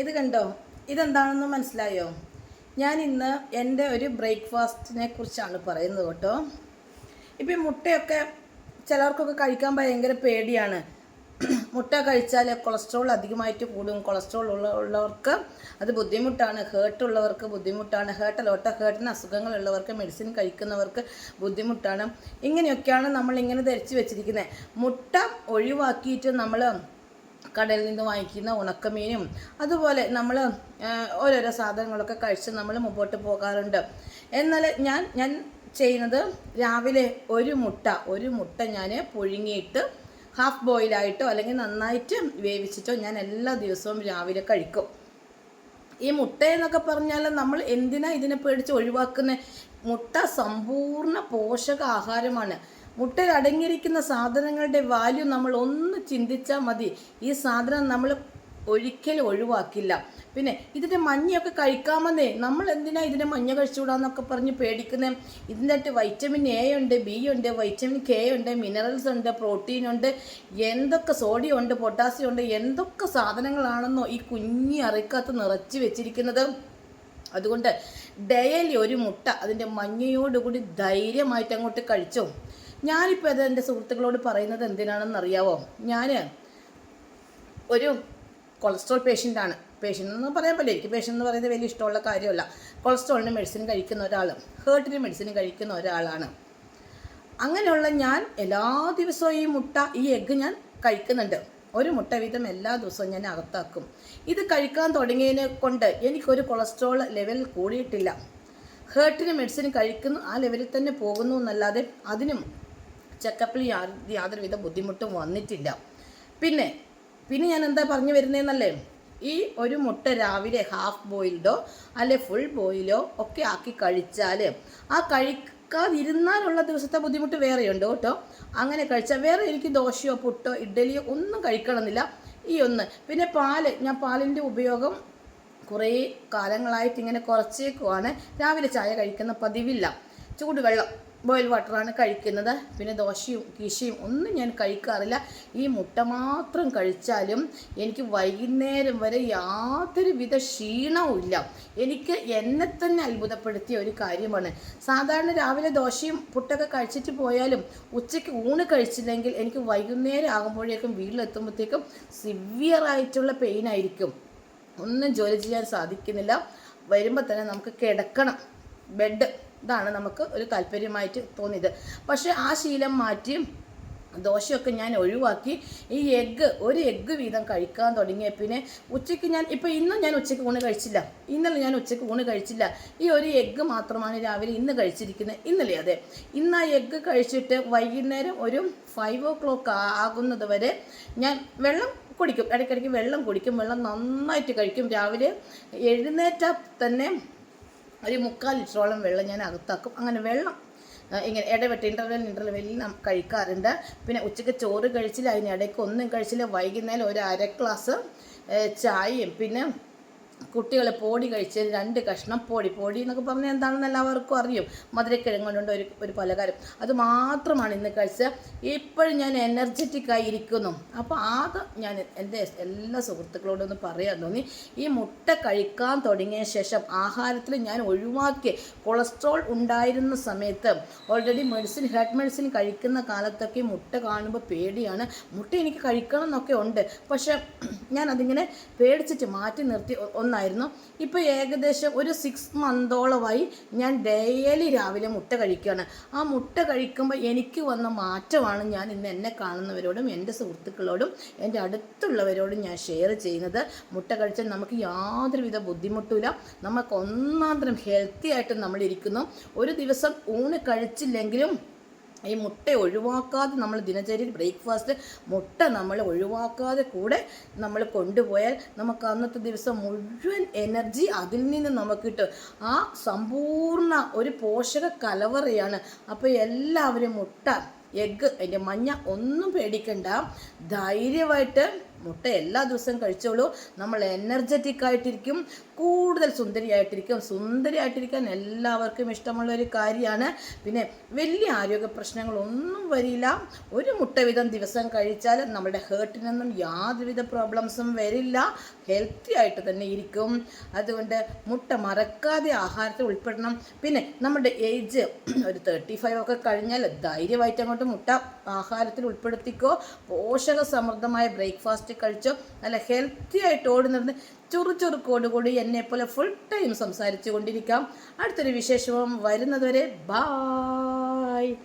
ഇത് കണ്ടോ? ഇതെന്താണെന്ന് മനസ്സിലായോ? ഞാൻ ഇന്ന് എന്റെ ഒരു ബ്രേക്ക്ഫാസ്റ്റിനെ കുറിച്ചാണ് പറയുന്നത് കേട്ടോ. ഇപ്പം ഈ മുട്ടയൊക്കെ ചിലർക്കൊക്കെ കഴിക്കാൻ ഭയങ്കര പേടിയാണ്. മുട്ട കഴിച്ചാൽ കൊളസ്ട്രോൾ അധികമായിട്ട് കൂടും. കൊളസ്ട്രോൾ ഉള്ള ഉള്ളവർക്ക് അത് ബുദ്ധിമുട്ടാണ്. ഹേർട്ട് ഉള്ളവർക്ക് ബുദ്ധിമുട്ടാണ്. ഹേർട്ട് ലോട്ട ഹേർട്ടിന് അസുഖങ്ങളുള്ളവർക്ക് മെഡിസിൻ കഴിക്കുന്നവർക്ക് ബുദ്ധിമുട്ടാണ്. ഇങ്ങനെയൊക്കെയാണ് നമ്മൾ ഇങ്ങനെ ധരിച്ചു വെച്ചിരിക്കുന്നത്. മുട്ട ഒഴിവാക്കിയിട്ട് നമ്മൾ കടയിൽ നിന്ന് വാങ്ങിക്കുന്ന ഉണക്കമീനും അതുപോലെ നമ്മൾ ഓരോരോ സാധനങ്ങളൊക്കെ കഴിച്ച് നമ്മൾ മുമ്പോട്ട് പോകാറുണ്ട്. എന്നാൽ ഞാൻ ഞാൻ ചെയ്യുന്നത് രാവിലെ ഒരു മുട്ട ഒരു മുട്ട ഞാൻ പുഴുങ്ങിയിട്ട് ഹാഫ് ബോയിലായിട്ടോ അല്ലെങ്കിൽ നന്നായിട്ട് വേവിച്ചിട്ടോ ഞാൻ എല്ലാ ദിവസവും രാവിലെ കഴിക്കും. ഈ മുട്ട എന്നൊക്കെ പറഞ്ഞാൽ നമ്മൾ എന്തിനാ ഇതിനെ പേടിച്ച് ഒഴിവാക്കുന്നത് മുട്ട സമ്പൂർണ പോഷക ആഹാരമാണ് മുട്ടയിൽ അടങ്ങിയിരിക്കുന്ന സാധനങ്ങളുടെ വാല്യൂ നമ്മൾ ഒന്ന് ചിന്തിച്ചാൽ മതി. ഈ സാധനം നമ്മൾ ഒരിക്കലും ഒഴിവാക്കില്ല. പിന്നെ ഇതിന്റെ മഞ്ഞയൊക്കെ കഴിക്കാമെന്നേ. നമ്മൾ എന്തിനാ ഇതിന്റെ മഞ്ഞ കഴിച്ചുകൂടാന്നൊക്കെ പറഞ്ഞ് പേടിക്കുന്നത് ഇതിന്റെ വൈറ്റമിൻ എ ഉണ്ട് ബി ഉണ്ട് വൈറ്റമിൻ കെ ഉണ്ട് മിനറൽസ് ഉണ്ട് പ്രോട്ടീൻ ഉണ്ട് എന്തൊക്കെ സോഡിയം ഉണ്ട് പൊട്ടാസ്യം ഉണ്ട് എന്തൊക്കെ സാധനങ്ങളാണെന്നോ ഈ കുഞ്ഞി അറിക്കകത്ത് നിറച്ച് വെച്ചിരിക്കുന്നത്. അതുകൊണ്ട് ഡെയിലി ഒരു മുട്ട അതിന്റെ മഞ്ഞയോടുകൂടി ധൈര്യമായിട്ട് അങ്ങോട്ട് കഴിച്ചോ? ഞാനിപ്പോൾ അത് എന്റെ സുഹൃത്തുക്കളോട് പറയുന്നത് എന്തിനാണെന്ന് അറിയാവോ? ഞാൻ ഒരു കൊളസ്ട്രോൾ പേഷ്യന്റാണ് പേഷ്യന്റ് എന്ന് പറയാൻ പറ്റില്ല. എനിക്ക് പേഷ്യന്റ് എന്ന് പറയുന്നത് വലിയ ഇഷ്ടമുള്ള കാര്യമല്ല. കൊളസ്ട്രോളിന് മെഡിസിൻ കഴിക്കുന്ന ഒരാൾ ഹേർട്ടിന് മെഡിസിൻ കഴിക്കുന്ന ഒരാളാണ്. അങ്ങനെയുള്ള ഞാൻ എല്ലാ ദിവസവും ഈ മുട്ട ഈ എഗ്ഗ് ഞാൻ കഴിക്കുന്നുണ്ട്. ഒരു മുട്ട വീതം എല്ലാ ദിവസവും ഞാൻ അകത്താക്കും. ഇത് കഴിക്കാൻ തുടങ്ങിയതിനെ കൊണ്ട് എനിക്കൊരു കൊളസ്ട്രോൾ ലെവൽ കൂടിയിട്ടില്ല. ഹേർട്ടിന് മെഡിസിൻ കഴിക്കുന്നു ആ ലെവലിൽ തന്നെ പോകുന്നു എന്നല്ലാതെ അതിനും ചെക്കപ്പിൽ യാതൊരുവിധ ബുദ്ധിമുട്ടും വന്നിട്ടില്ല. പിന്നെ പിന്നെ ഞാൻ എന്താ പറഞ്ഞു വരുന്നതെന്നല്ലേ ഈ ഒരു മുട്ട രാവിലെ ഹാഫ് ബോയിൽഡോ അല്ലെ ഫുൾ ബോയിലോ ഒക്കെ ആക്കി കഴിച്ചാൽ ആ കഴിക്കാതിരുന്നാലുള്ള ദിവസത്തെ ബുദ്ധിമുട്ട് വേറെയുണ്ട് കേട്ടോ. അങ്ങനെ കഴിച്ചാൽ വേറെ എനിക്ക് ദോശയോ പുട്ടോ ഇഡ്ഡലിയോ ഒന്നും കഴിക്കണമെന്നില്ല. ഈ ഒന്ന്. പിന്നെ പാൽ. ഞാൻ പാലിന്റെ ഉപയോഗം കുറേ കാലങ്ങളായിട്ട് ഇങ്ങനെ കുറച്ചേക്കുവാണ്. രാവിലെ ചായ കഴിക്കുന്ന പതിവില്ല. ചൂടുവെള്ളം. ബോയിൽ വാട്ടറാണ് കഴിക്കുന്നത്. പിന്നെ ദോശയും കീശയും ഒന്നും ഞാൻ കഴിക്കാറില്ല. ഈ മുട്ട മാത്രം കഴിച്ചാലും എനിക്ക് വൈകുന്നേരം വരെ യാതൊരു വിധ ക്ഷീണവും ഇല്ല. എനിക്ക് എന്നെ തന്നെ അത്ഭുതപ്പെടുത്തിയ ഒരു കാര്യമാണ്. സാധാരണ രാവിലെ ദോശയും പുട്ടൊക്കെ കഴിച്ചിട്ട് പോയാലും ഉച്ചയ്ക്ക് ഊണ് കഴിച്ചില്ലെങ്കിൽ എനിക്ക് വൈകുന്നേരം ആകുമ്പോഴേക്കും വീട്ടിലെത്തുമ്പോഴത്തേക്കും സിവിയറായിട്ടുള്ള പെയിൻ ആയിരിക്കും. ഒന്നും ജോലി ചെയ്യാൻ സാധിക്കുന്നില്ല. വരുമ്പോൾ തന്നെ നമുക്ക് കിടക്കണം. ബെഡ് ഇതാണ് നമുക്ക് ഒരു താല്പര്യമായിട്ട് തോന്നിയത്. പക്ഷേ ആ ശീലം മാറ്റി ദോശയൊക്കെ ഞാൻ ഒഴിവാക്കി. ഈ എഗ്ഗ് ഒരു എഗ്ഗ് വീതം കഴിക്കാൻ തുടങ്ങിയ പിന്നെ ഉച്ചയ്ക്ക് ഞാൻ ഇപ്പോൾ ഇന്നും ഞാൻ ഉച്ചയ്ക്ക് ഊണ് കഴിച്ചില്ല. ഇന്നലെ ഞാൻ ഉച്ചയ്ക്ക് ഊണ് കഴിച്ചില്ല. ഈ ഒരു എഗ്ഗ് മാത്രമാണ് രാവിലെ ഇന്ന് കഴിച്ചിരിക്കുന്നത്. ഇന്നലെ അതെ. ഇന്ന് ആ എഗ്ഗ് കഴിച്ചിട്ട് വൈകുന്നേരം ഒരു ഫൈവ് ഓ ക്ലോക്ക് ആകുന്നത് വരെ ഞാൻ വെള്ളം കുടിക്കും. ഇടയ്ക്കിടയ്ക്ക് വെള്ളം കുടിക്കും. വെള്ളം നന്നായിട്ട് കഴിക്കും. രാവിലെ എഴുന്നേറ്റാൽ തന്നെ ഒരു മുക്കാൽ ലിറ്ററോളം വെള്ളം ഞാൻ അകത്താക്കും. അങ്ങനെ വെള്ളം ഇങ്ങനെ ഇടവെട്ട് ഇന്റർവെൽ ഇന്റർവെല്ലിൽ നാം കഴിക്കാറുണ്ട്. പിന്നെ ഉച്ചയ്ക്ക് ചോറ് കഴിച്ചില്ല അതിനിടയ്ക്ക് ഒന്നും കഴിച്ചില്ല. വൈകുന്നേരം ഒരു അര ഗ്ലാസ് ചായയും പിന്നെ കുട്ടികൾ പോടി കഴിച്ച് രണ്ട് കഷ്ണം പോടി പോടി എന്നൊക്കെ പറഞ്ഞാൽ എന്താണെന്ന് എല്ലാവർക്കും അറിയും. മധുരക്കിഴങ്ങ് ഒരു ഒരു പലകാരം അത് മാത്രമാണ് ഇന്ന് കഴിച്ചത്. ഇപ്പോഴും ഞാൻ എനർജറ്റിക് ആയി ഇരിക്കുന്നു. അപ്പോൾ അത് ഞാൻ എന്റെ എല്ലാ സുഹൃത്തുക്കളോടും ഒന്ന് പറയാൻ തോന്നി. ഈ മുട്ട കഴിക്കാൻ തുടങ്ങിയ ശേഷം ആഹാരത്തിൽ ഞാൻ ഒഴിവാക്കി. കൊളസ്ട്രോൾ ഉണ്ടായിരുന്ന സമയത്ത് ഓൾറെഡി മെഡിസിൻ ഹെഡ് മെഡിസിൻ കഴിക്കുന്ന കാലത്തൊക്കെ മുട്ട കാണുമ്പോൾ പേടിയാണ്. മുട്ട എനിക്ക് കഴിക്കണം എന്നൊക്കെ ഉണ്ട്. പക്ഷേ ഞാൻ അതിങ്ങനെ പേടിച്ചിട്ട് മാറ്റി നിർത്തി. ഒ- ഒന്നായിരുന്നു ഇപ്പോൾ ഏകദേശം ഒരു സിക്സ് മന്തോളമായി ഞാൻ ഡെയിലി രാവിലെ മുട്ട കഴിക്കുകയാണ് ആ മുട്ട കഴിക്കുമ്പോൾ എനിക്ക് വന്ന മാറ്റമാണ് ഞാൻ ഇന്ന് എന്നെ കാണുന്നവരോടും എന്റെ സുഹൃത്തുക്കളോടും എന്റെ അടുത്തുള്ളവരോടും ഞാൻ ഷെയർ ചെയ്യുന്നത്. മുട്ട കഴിച്ചാൽ നമുക്ക് യാതൊരുവിധ ബുദ്ധിമുട്ടില്ല നമുക്ക് ഒന്നാന്തരം ഹെൽത്തി ആയിട്ട് നമ്മളിരിക്കുന്നു ഒരു ദിവസം ഊണ് കഴിച്ചില്ലെങ്കിലും ഈ മുട്ട ഒഴിവാക്കാതെ നമ്മൾ ദിനചര്യയിൽ ബ്രേക്ക്ഫാസ്റ്റ് മുട്ട നമ്മൾ ഒഴിവാക്കാതെ കൂടെ നമ്മൾ കൊണ്ടുപോയാൽ നമുക്ക് അന്നത്തെ ദിവസം മുഴുവൻ എനർജി അതിൽ നിന്ന് നമുക്ക് കിട്ടും. ആ സമ്പൂർണ ഒരു പോഷക കലവറയാണ്. അപ്പോൾ എല്ലാവരും മുട്ട എഗ്ഗ് അതിന്റെ മഞ്ഞ ഒന്നും പേടിക്കണ്ട. ധൈര്യമായിട്ട് മുട്ട എല്ലാ ദിവസവും കഴിച്ചോളൂ. നമ്മൾ എനർജറ്റിക് ആയിട്ടിരിക്കും. കൂടുതൽ സുന്ദരിയായിട്ടിരിക്കും. സുന്ദരിയായിട്ടിരിക്കാൻ എല്ലാവർക്കും ഇഷ്ടമുള്ള ഒരു കാര്യമാണ്. പിന്നെ വലിയ ആരോഗ്യ പ്രശ്നങ്ങളൊന്നും വരില്ല. ഒരു മുട്ട വീതം ദിവസം കഴിച്ചാൽ നമ്മുടെ ഹേർട്ടിനൊന്നും യാതൊരുവിധ പ്രോബ്ലംസും വരില്ല. ഹെൽത്തി ആയിട്ട് തന്നെ ഇരിക്കും. അതുകൊണ്ട് മുട്ട മറക്കാതെ ആഹാരത്തിൽ ഉൾപ്പെടണം. പിന്നെ നമ്മുടെ ഏജ് ഒരു തേർട്ടി ഫൈവ് ഒക്കെ കഴിഞ്ഞാൽ ധൈര്യമായിട്ട് അങ്ങോട്ട് മുട്ട ആഹാരത്തിൽ ഉൾപ്പെടുത്തിക്കോ. പോഷക സമൃദ്ധമായ ബ്രേക്ക്ഫാസ്റ്റ് കഴിച്ചോ. നല്ല ഹെൽത്തി ആയിട്ട് ഓടി നടന്ന് എന്നെ പോലെ ഫുൾ ടൈം സംസാരിച്ചു കൊണ്ടിരിക്കാം. അടുത്തൊരു വിശേഷവും വരുന്നതുവരെ ബായ്